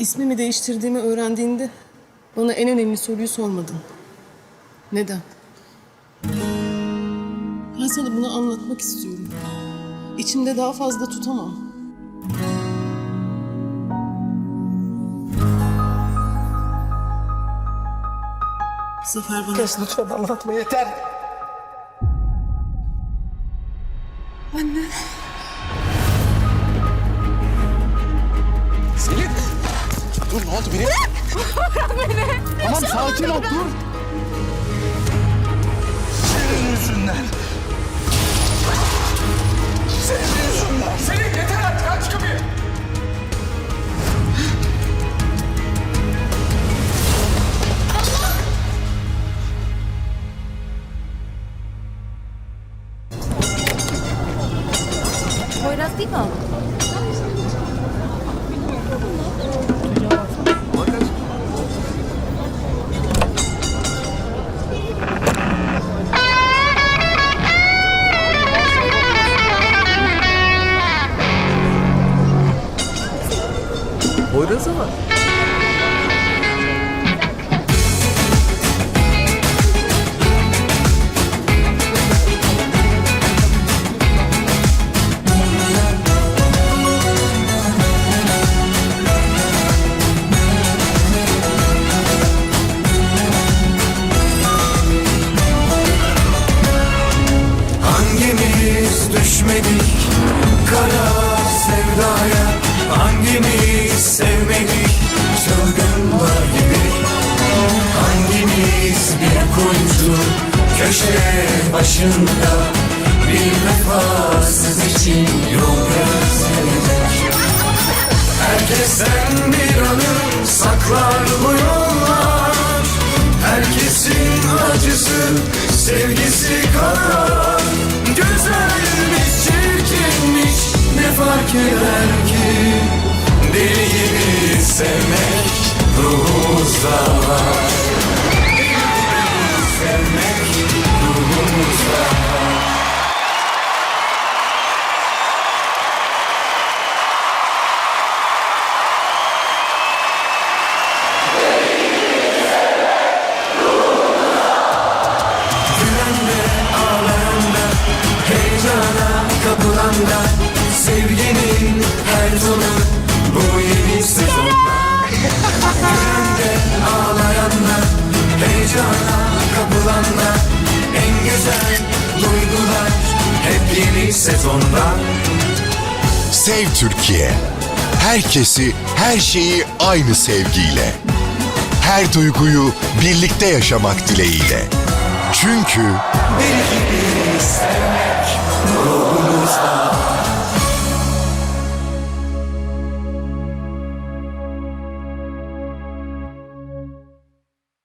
İsmimi değiştirdiğimi öğrendiğinde bana en önemli soruyu sormadın. Neden? Ben sana bunu anlatmak istiyorum. İçimde daha fazla tutamam. Zafer bana... Kes lütfen anlatma yeter. Selin! Dur ne oldu biri? Tamam sakin ol dur. Senin yüzünden. Senin yüzünden. Selin yeter artık aç kapıyı! Poyraz değil mi o? Bak. Hangimiz düşmedik kara köşe başında Bir vefasız için yol gözledik Herkesten bir anı saklar bu yollar. Herkesin acısı sevgisi kadar Güzelmiş çirkinmiş ne fark eder ki? Deli gibi sevmek ruhumuzda var gibi sevmek ruhumuzda yeni sezonda. Sev Türkiye. Herkesi, her şeyi aynı sevgiyle. Her duyguyu birlikte yaşamak dileğiyle. Çünkü... Bir gibi sevmek ruhumuzda.